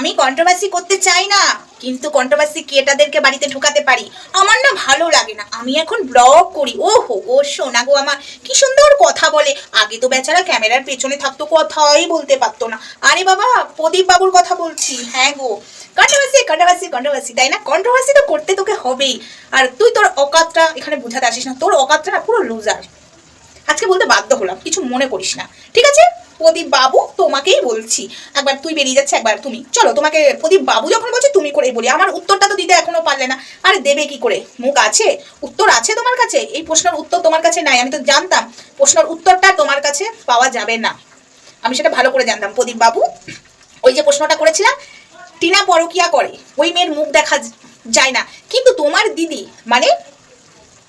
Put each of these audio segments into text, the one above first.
আমি কন্ট্রোভার্সি করতে চাই না। কিন্তু কন্ট্রোভার্সি ক্রিয়েটারদেরকে বাড়িতে ঢুকাতে পারি। আমার না ভালো লাগে না। আমি এখন ব্লগ করি। ও হো ও শোনা গো আমার। কি সুন্দর কথা বলে। আগে তো বেচারা ক্যামেরার পেছনে থাকতো, কথাই বলতে পারতো না। আরে বাবা, প্রদীপ বাবুর কথা বলছি। হ্যাঁ গো। কন্ট্রোভার্সি কন্ট্রোভার্সি কন্ট্রোভার্সি তাই না? কন্ট্রোভার্সি তো করতে তোকে হবেই। আর তুই তোর অকাতটা এখানে বোঝাতে আসিস না, তোর অকাতটা না পুরো লুজার আজকে বলতে বাধ্য হলাম। কিছু মনে করিস না। ঠিক আছে? প্রদীপ বাবু তোমাকেই বলছি। একবার তুই বেরিয়ে যাচ্ছে, একবার তুমি। চলো, তোমাকে প্রদীপ বাবু যখন বলছে, তুমি করেই বলি। আমার উত্তরটা তো দিতে এখনও পারলে না। আরে দেবে কি করে? মুখ আছে? উত্তর আছে তোমার কাছে? এই প্রশ্নের উত্তর তোমার কাছে নাই, আমি তো জানতাম। প্রশ্নের উত্তরটা তোমার কাছে পাওয়া যাবে না। আমি সেটা ভালো করে জানতাম। প্রদীপ বাবু, ওই যে প্রশ্নটা করেছিলাম, টিনা পরকিয়া করে, ওই মেয়ের মুখ দেখা যায় না। কিন্তু তোমার দিদি মানে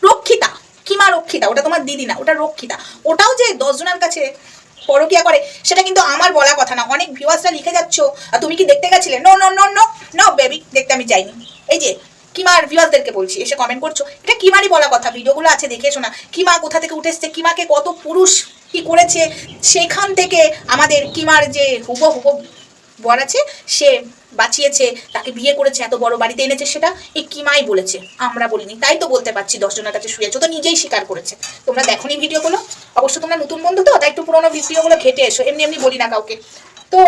রক্ষিতা, কিমা রক্ষিতা, ওটা তোমার দিদি না, ওটা রক্ষিতা। ওটাও যে দশজনের কাছে পরকিয়া করে, সেটা কিন্তু আমার বলা কথা না। অনেক ভিউয়ার্সরা লিখে যাচ্ছ, আর তুমি কি দেখতে গেছিলে? No no no no no baby দেখতে আমি যাইনি। এই যে, কিমার ভিউয়ার্সদেরকে বলছি, এসে কমেন্ট করছ। এটা কিমারই বলা কথা? ভিডিওগুলো আছে, দেখেছ না? কিমা কোথা থেকে উঠে এসছে? কিমাকে কত পুরুষ কি করেছে? সেখান থেকে আমাদের কিমার যে হুব হুবো বর আছে, সে বাঁচিয়েছে, তাকে বিয়ে করেছে, এত বড় বাড়িতে এনেছে সেটা এই কিমাই বলেছে? আমরা বলিনি, তাই তো বলতে পারছি দশজনের কাছে শুয়েছো তো নিজেই স্বীকার করেছে। তোমরা দেখোনি ভিডিওগুলো অবশ্য তোমরা নতুন বন্ধু তো, তাই একটু পুরোনো ভিডিওগুলো ঘেটে এসো, এমনি এমনি বলি না কাউকে। তো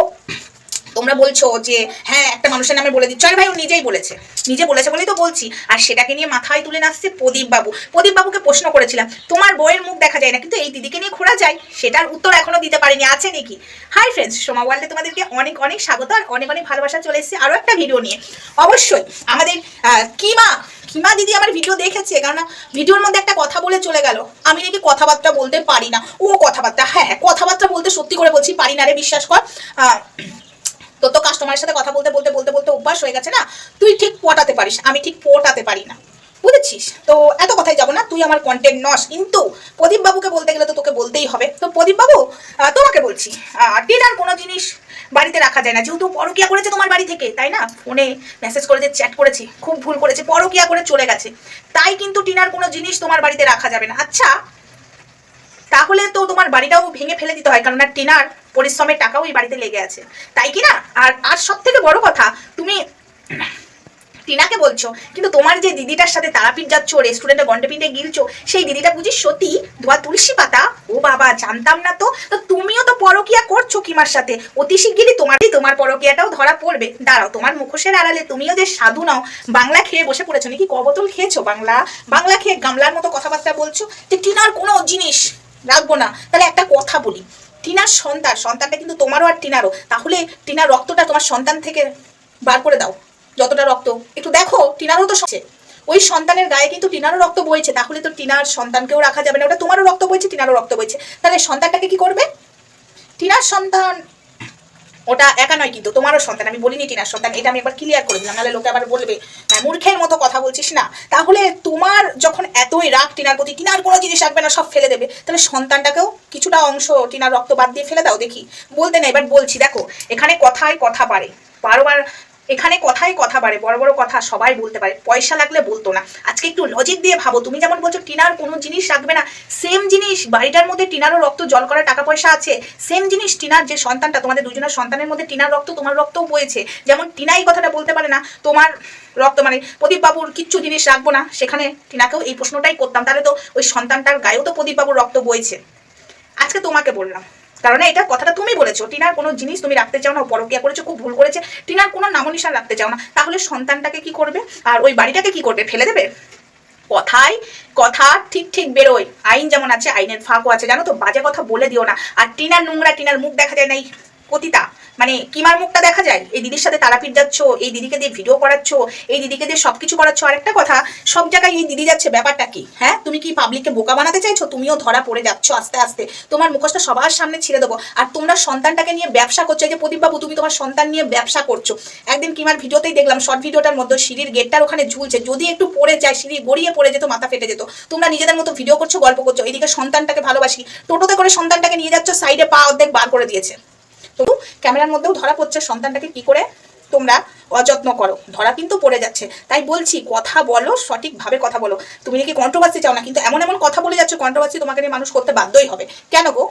তোমরা বলছো যে হ্যাঁ একটা মানুষের নামে বলে দিচ্ছ। আরে ভাই, ও নিজেই বলেছে। নিজে বলেছে বলেই তো বলছি। আর সেটাকে নিয়ে মাথায় তুলে নাচছে প্রদীপ বাবু প্রদীপ বাবুকে প্রশ্ন করেছিলাম, তোমার বইয়ের মুখ দেখা যায় না, কিন্তু এই দিদিকে নিয়ে ঘোরা যায়। সেটার উত্তর এখনও দিতে পারিনি, আছে নাকি? হাই ফ্রেন্ডস সোমা ওয়ার্ল্ডে তোমাদেরকে অনেক অনেক স্বাগত আর অনেক অনেক ভালোবাসা চলে এসেছে আরও একটা ভিডিও নিয়ে। অবশ্যই আমাদের কিমা কিমা দিদি আমার ভিডিও দেখেছে কারণ ভিডিওর মধ্যে একটা কথা বলে চলে গেল। আমি নাকি কথাবার্তা বলতে পারি না। ও কথাবার্তা হ্যাঁ হ্যাঁ কথাবার্তা বলতে সত্যি করে বলছি, পারি না রে, বিশ্বাস কর। তোর তো কাস্টমারের সাথে কথা বলতে বলতে বলতে বলতে অভ্যাস হয়ে গেছে না? তুই ঠিক পটাতে পারিস, আমি ঠিক পটাতে পারি না। বুঝেছিস? তো এত কথাই যাব না, তুই আমার কন্টেন্ট নস। কিন্তু প্রদীপ বাবুকে বলতে গেলে তো তোকে বলতেই হবে। তো প্রদীপ বাবু তোমাকে বলছি টিনার কোনো জিনিস বাড়িতে রাখা যায় না। যেহেতু পরকিয়া করেছে তোমার বাড়ি থেকে, তাই না? ফোনে মেসেজ করেছে চ্যাট করেছে, খুব ভুল করেছে, পরকিয়া করে চলে গেছে। তাই কিন্তু টিনার কোনো জিনিস তোমার বাড়িতে রাখা যাবে না। আচ্ছা তাহলে তো তোমার বাড়িটাও ভেঙে ফেলে দিতে হয় কারণ টিনার পরিশ্রমের টাকাও এই বাড়িতে লেগে আছে। তাই কি না? আর আর সব থেকে বড় কথা, তুমি টিনাকে বলছো, কিন্তু তোমার যে দিদিটার সাথে তারাপীঠ যাচ্ছ রেস্টুরেন্টে গন্ডে পিন্ডে গিলছো, সেই দিদিটা বুঝি সত্যি ধোয়া তুলসী পাতা? ও বাবা, জানতাম না তো। তো তুমিও তো পরকিয়া করছ কিমার সাথে? অতি শিগগিরই তোমারই তোমার পরকিয়াটাও ধরা পড়বে। দাঁড়াও, তোমার মুখোশের আড়ালে তুমিও যে সাধু নাও, বাংলা খেয়ে বসে পড়েছো নাকি? কবতল খেয়েছো বাংলা? বাংলা খেয়ে গামলার মতো কথাবার্তা বলছো? যে টিনার কোনো জিনিস, রাখব না। তাহলে একটা কথা বলি। টিনার সন্তান, সন্তানটা কিন্তু তোমারও আর টিনারও। তাহলে টিনার রক্তটা তোমার সন্তান থেকে বার করে দাও, যতটা রক্ত। একটু দেখো, টিনারও তো ওই সন্তানের গায়ে কিন্তু টিনারও রক্ত বইছে, তাহলে তো টিনার সন্তানকেও রাখা যাবে না। ওটা তোমারও রক্ত বইছে, টিনারও রক্ত বইছে। তাহলে সন্তানটাকে কি করবে? টিনার সন্তান ওটা একা নয় কিন্তু তোমারও সন্তান আমি বলিনি টিনার সন্তান এটা আমি একবার ক্লিয়ার করে দিলাম নাহলে লোকে আবার বলবে "হ্যাঁ, মূর্খের মতো কথা বলছিস না। তাহলে তোমার যখন এতই রাগ টিনার প্রতি টিনার কোনো জিনিস রাখবে না সব ফেলে দেবে। তাহলে সন্তানটাকেও কিছুটা অংশ টিনার রক্ত বাদ দিয়ে ফেলে দাও দেখি। বলতে না এবার বলছি দেখো এখানে কথায় কথা পারে বারবার এখানে কথাই কথা বাড়ে, বড় বড় কথা সবাই বলতে পারে, পয়সা লাগলে বলতো না। আজকে একটু লজিক দিয়ে ভাবো, তুমি যেমন বলছো টিনার কোনো জিনিস রাখবে না সেম জিনিস বাড়িটার মধ্যে টিনারও রক্ত, জল করা টাকা পয়সা আছে সেম জিনিস টিনার যে সন্তানটা, তোমাদের দুজনের সন্তানের মধ্যে টিনার রক্ত, তোমার রক্তও বয়েছে। যেমন টিনা এই কথাটা বলতে পারে না, তোমার রক্ত মানে প্রদীপ বাবুর কিচ্ছু জিনিস রাখব না, সেখানে টিনাকেও এই প্রশ্নটাই করতাম। তাহলে তো ওই সন্তানটার গায়েও তো প্রদীপ বাবুর রক্ত বয়েছে। আজকে তোমাকে বললাম কারণ এটা কথাটা তুমি বলেছ। টিনার কোনো জিনিস তুমি রাখতে চাও না পরকিয়া করেছ, খুব ভুল করেছে। টিনার কোনো নামনিশান রাখতে চাও না। তাহলে সন্তানটাকে কি করবে? আর ওই বাড়িটাকে কি করবে? ফেলে দেবে? কথায় কথা ঠিক ঠিক বেরোয়। আইন যেমন আছে, আইনের ফাঁকও আছে। জানো তো, বাজে কথা বলে দিও না। আর টিনার নোংরা, টিনার মুখ দেখা যায় না, এই পতিতা। মানে কিমার মুখটা দেখা যায়? এই দিদির সাথে তারাপীঠ যাচ্ছ, এই দিদিকে দিয়ে ভিডিও করাচ্ছ, এই দিদিকে দিয়ে সবকিছু করাচ্ছ। আর একটা কথা, সব জায়গায় এই দিদি যাচ্ছে, ব্যাপারটা কি? হ্যাঁ? তুমি কি পাবলিককে বোকা বানাতে চাইছো? তুমিও ধরা পড়ে যাচ্ছ আস্তে আস্তে। তোমার মুখোশটা সবার সামনে ছিঁড়ে দেবো। আর তোমরা সন্তানটাকে নিয়ে ব্যবসা করছ যে প্রদীপ বাবু তুমি তোমার সন্তান নিয়ে ব্যবসা করছ। একদিন কিমার ভিডিওতেই দেখলাম শর্ট ভিডিওটার মধ্যে সিঁড়ির গেটটার ওখানে ঝুলছে। যদি একটু পড়ে যায়, সিঁড়ি গড়িয়ে পড়ে যেত, মাথা ফেটে যেত। তোমরা নিজেদের মতো ভিডিও করছ, গল্প করছ। এইদিকে সন্তানটাকে ভালোবাসি। টোটোতে করে সন্তানটাকে নিয়ে যাচ্ছ সাইডে পা অর্ধেক বার করে দিয়েছে। তো ক্যামেরার মধ্যেও ধরা পড়ছে সন্তানটাকে কি করে? তোমরা অযত্ন করো। ধরা কিন্তু পড়ে যাচ্ছে। তাই বলছি, কথা বলো সঠিকভাবে কথা বলো। তুমি নাকি কন্ট্রোভার্সি চাও না? কিন্তু এমন এমন কথা বলে যাচ্ছ কন্ট্রোভার্সি তোমাকে নিয়ে মানুষ করতে বাধ্যই হবে। কেন গো?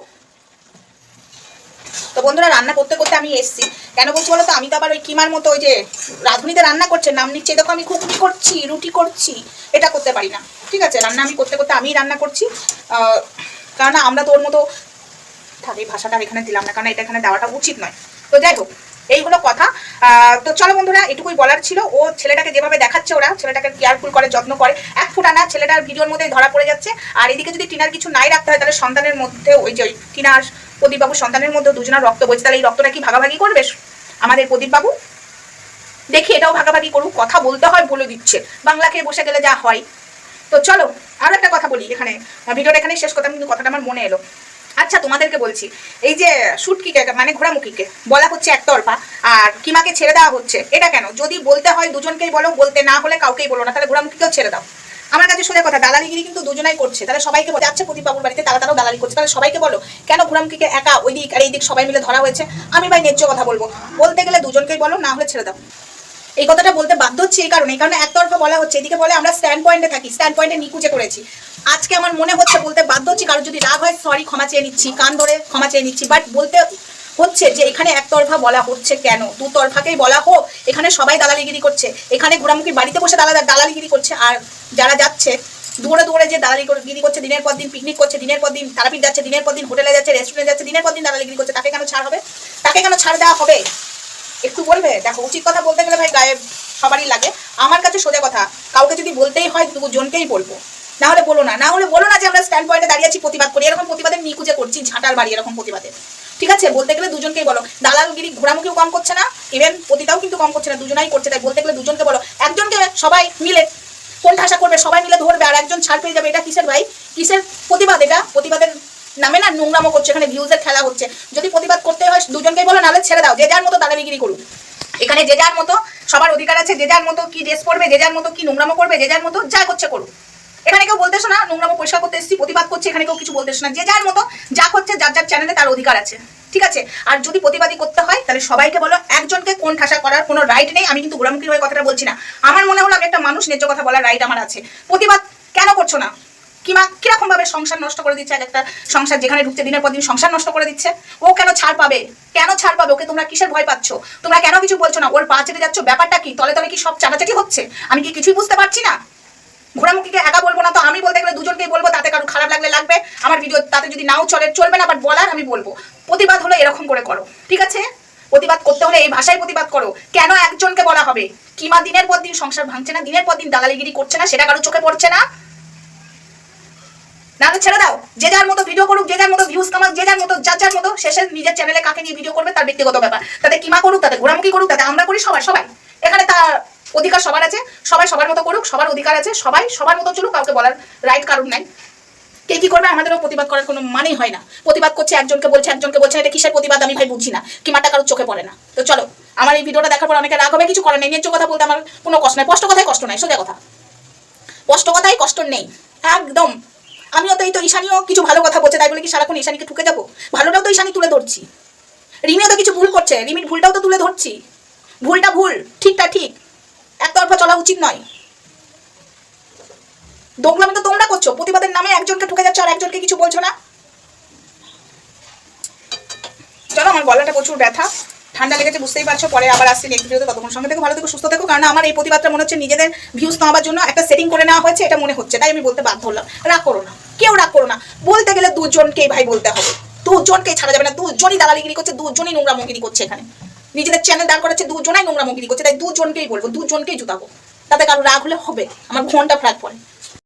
তো বন্ধুরা, রান্না করতে করতে আমি এসছি। কেন বলছি বলো তো? আমি তো আবার ওই কিমার মতো ওই যে রাঁধুনিতে রান্না করছে নাম নিচ্ছে, দেখো আমি ঘুগনি করছি, রুটি করছি। এটা করতে পারি না। ঠিক আছে? রান্না আমি করতে করতে আমিই রান্না করছি। কারণ আমরা তো ওর মতো থাক, এই ভাষাটা এখানে দিলাম না, কারণ এটা এখানে দেওয়াটা উচিত নয়। তো যাই হোক, এই হলো কথা। তো চলো বন্ধুরা, এটুকুই বলার ছিল। ও ছেলেটাকে যেভাবে দেখাচ্ছে ওরা, ছেলেটাকে কেয়ারফুল করে, যত্ন করে। এক ফুটা না ছেলেটার ভিডিওর মধ্যে ধরা পড়ে যাচ্ছে। আর এদিকে যদি টিনার কিছু নাই রাখতে হয়, তাহলে সন্তানের মধ্যে ওই যে টিনার প্রদীপবাবু, সন্তানের মধ্যে দুজনের রক্ত বলছে তাহলে এই রক্তটা কি ভাগাভাগি করবে? আমাদের প্রদীপবাবু? দেখি, এটাও ভাগাভাগি করুক। কথা বলতে হয়, বলে দিচ্ছে। বাংলা খেয়ে বসে গেলে যা হয়। তো চলো, আরও একটা কথা বলি এখানে। ভিডিওটা এখানে শেষ করতাম কিন্তু কথাটা আমার মনে এলো। আচ্ছা তোমাদেরকে বলছি, এই যে শুটকিকে মানে ঘোড়ামুখীকে, বলা হচ্ছে একতরফা আর কিমাকে ছেড়ে দেওয়া হচ্ছে, এটা কেন? যদি বলতে হয় দুজনকেই বলো, বলতে না হলে কাউকেই বলো না, তাহলে ঘোড়ামুখীকেও ছেড়ে দাও। আমার কাছে সোজা কথা, দালালিগিরি কিন্তু দুজনাই করছে, তাহলে সবাইকে বলে যাচ্ছে প্রদীপ বাবুর বাড়িতে তারা তারাও দালালি করছে, তাহলে সবাইকে বলো, কেন ঘোড়ামুখীকে একা ওই দিক আর এই দিক সবাই মিলে ধরা হয়েছে? আমি ভাই ন্যায্য কথা বলব। বলতে গেলে দুজনকেই বলো, না হলে ছেড়ে দাও। এই কথাটা বলতে বাধ্য হচ্ছে এই কারণে এই কারণে একতরফা বলা হচ্ছে। এদিকে বলে, আমরা স্ট্যান্ড পয়েন্টে থাকি স্ট্যান্ড পয়েন্টে নিকুচে করেছি আজকে আমার মনে হচ্ছে বলতে বাধ্য হচ্ছি কারণ যদি রাগ হয় সরি ক্ষমা চেয়ে নিচ্ছি, কান ধরে ক্ষমা চেয়ে নিচ্ছি বাট বলতে হচ্ছে যে এখানে একতরফা বলা হচ্ছে কেন? দুতরফাকেই বলা হোক, এখানে সবাই দালালিগিরি করছে, এখানে ঘোরামুখী বাড়িতে বসে দালা দালালিগিরি করছে, আর যারা যাচ্ছে দৌড়ে দৌড়ে যে দালালিগিরি করছে, দিনের পর দিন পিকনিক করছে, দিনের পর দিন তারাপীঠ যাচ্ছে, দিনের পর দিন হোটেলে যাচ্ছে রেস্টুরেন্টে যাচ্ছে, দিনের পর দিন দালালিগিরি করছে, তাকে কেন ছাড় হবে? তাকে কেন ছাড় দেওয়া হবে? একটু বলবে? দেখো, উচিত কথা বলতে গেলে ভাই গায়ে সবারই লাগে। আমার কাছে সোজা কথা, কাউকে যদি বলতেই হয় দুজনকেই বলব। না হলে বলো না না হলে বলো না যে আমরা স্ট্যান্ড পয়েন্টে দাঁড়িয়ে আছি প্রতিবাদ করি। এরকম প্রতিবাদের নিকুচে করছি, ঝাঁটার বাড়ি এরকম প্রতিবাদে। ঠিক আছে? বলতে গেলে দুজনকেই বলো। দালালগিরি ঘোরামুখিও কম করছে না ইভেন পতিতাও কিন্তু কম করছে না, দুজনাই করছে। তাই বলতে গেলে দুজনকে বলো। একজনকে সবাই মিলে কোন ঠাসা করবে, সবাই মিলে ধরবে, আর একজন ছাড় পেয়ে যাবে। এটা কিসের ভাই? কিসের প্রতিবাদ এটা? প্রতিবাদের নামে না নোংরামো করছে, এখানে ভিউজের খেলা হচ্ছে। যদি প্রতিবাদ করতে হয়, দুজনকেই বলো, নাহলে ছেড়ে দাও। যে যার মতো দাদাগিরি করুক। এখানে যে যার মতো সবার অধিকার আছে, যে যার মতো কি ড্রেস পরবে, যে যার মতো কি নোংরামো করবে, যে যার মতো যা করছে করুক। এখানে কেউ বলতেছো না, নোংরামো পরিষ্কার করতে এসেছি, প্রতিবাদ করছে, এখানে কেউ কিছু বলতেছো না। যে যার মতো যা করছে, যার যার চ্যানেলে তার অধিকার আছে। ঠিক আছে? আর যদি প্রতিবাদী করতে হয়, তাহলে সবাইকে বলো, একজনকে কোন ঠাসা করার কোনো রাইট নেই। আমি কিন্তু গোড়ামুখীর হয়ে কথাটা বলছি না। আমার মনে হলো আমি একটা মানুষ, ন্যায্য কথা বলার রাইট আমার আছে। প্রতিবাদ কেন করছ না? কিমা কীরকম ভাবে সংসার নষ্ট করে দিচ্ছে এক একটা সংসার যেখানে ঢুকছে, দিনের পর দিন সংসার নষ্ট করে দিচ্ছে? ও কেন ছাড় পাবে? কেন ছাড় পাবে? ওকে তোমরা কিসের ভয় পাচ্ছ? তোমরা কেন কিছু বলছো না? ওর পা চেটে যাচ্ছ? ব্যাপারটা কি? তলে তলে কি সব চাটাচাটি হচ্ছে? আমি কি কিছুই বুঝতে পারছি না? ঘোরামুখীকে একা বলব না তো আমি বলতে গেলে দুজনকেই বলব, তাতে কারও খারাপ লাগলে লাগবে। আমার ভিডিও তাতে যদি নাও চলে, চলবে না বাট বলার আমি বলব। প্রতিবাদ হলো এরকম করে করো, ঠিক আছে? প্রতিবাদ করতে হলে এই ভাষায় প্রতিবাদ করো। কেন একজনকে বলা হবে? কিমা দিনের পর দিন সংসার ভাঙছে না? দিনের পর দিন দালালিগিরি করছে না? সেটা কারও চোখে পড়ছে না? নাহলে ছেড়ে দাও। যে যার মতো ভিডিও করুক, যে যার মতো ভিউজ কামাক, যে যার মতো, যার যার মতো শেষে নিজের চ্যানেলে কাকে নিয়ে ভিডিও করবে তার ব্যক্তিগত ব্যাপার। তাতে কিমা করুক, তাতে ঘোরামুখি করুক, তাতে আমরা করি সবাই সবাই। এখানে তার অধিকার সবার আছে, সবাই সবার মতো করুক, সবার অধিকার আছে, সবাই সবার মতো চলুক, কাউকে বলার রাইট কারণ নাই। কে কি করবে আমাদেরও প্রতিবাদ করার কোনো মানেই হয় না। প্রতিবাদ করছে একজনকে বলছে একজনকে বলছে, এটা কিসের প্রতিবাদ? আমি ভাই বুঝি না। কিমাটা কারোর চোখে পড়ে না? তো চলো, আমার এই ভিডিওটা দেখার পর অনেকে রাগ হবে, কিছু করার নেই। ন্যায্য কথা বলতে আমার কোনো কষ্ট নাই। স্পষ্ট কথাই কষ্ট নাই, সোজা কথা। স্পষ্ট কথাই কষ্ট নেই। একদম। আমিও তো এই তো ঈশানীও কিছু ভালো কথা বলছে, তাই বলে কি সারাক্ষণ ঈশানীকে ঠুকে যাব? ভালোটাও তো ঈশানী তুলে ধরছি। রিমিও তো কিছু ভুল করছে, রিমির ভুলটাও তো তুলে ধরছি। ভুলটা ভুল, ঠিকটা ঠিক। একতরফা চলা উচিত নয়। দোগলামি তো তোমরা করছ, প্রতিবাদের নামে একজনকে ঠুকে যাচ্ছ আর একজনকে কিছু বলছো না? চলো, আমার গলাটা প্রচুর ব্যথা। ঠান্ডা লেগেছে, বুঝতেই পারছ। পরে আবার আসছি নেক্সট ভিডিওতে ততক্ষণ সঙ্গে থেকে, ভালো থেকো, সুস্থ থেকো। কারণ আমার এই প্রতিবাদটা মনে হচ্ছে নিজেদের ভিউজ নেওয়ার জন্য একটা সেটিং করে নেওয়া হয়েছে, এটা মনে হচ্ছে। তাই আমি বলতে বাধ্য হলাম। রাগ করো না। কেউ রাগ করো না। বলতে গেলে দুজনকেই ভাই বলতে হবে। দুজনকেই ছাড়া যাবে না। দুজনই দালালিগিরি করছে, দুজনই নোংরা মুগিরি করছে এখানে। নিজেদের চ্যানেল দাঁড় করাচ্ছে, দুজনাই নোংরা মুগিরি করছে। তাই দুজনকেই বলব, দুজনকেই জুতাবো। তাতে কারও রাগ হলে হবে। আমার ঘণ্টা ফ্রাক পড়ে।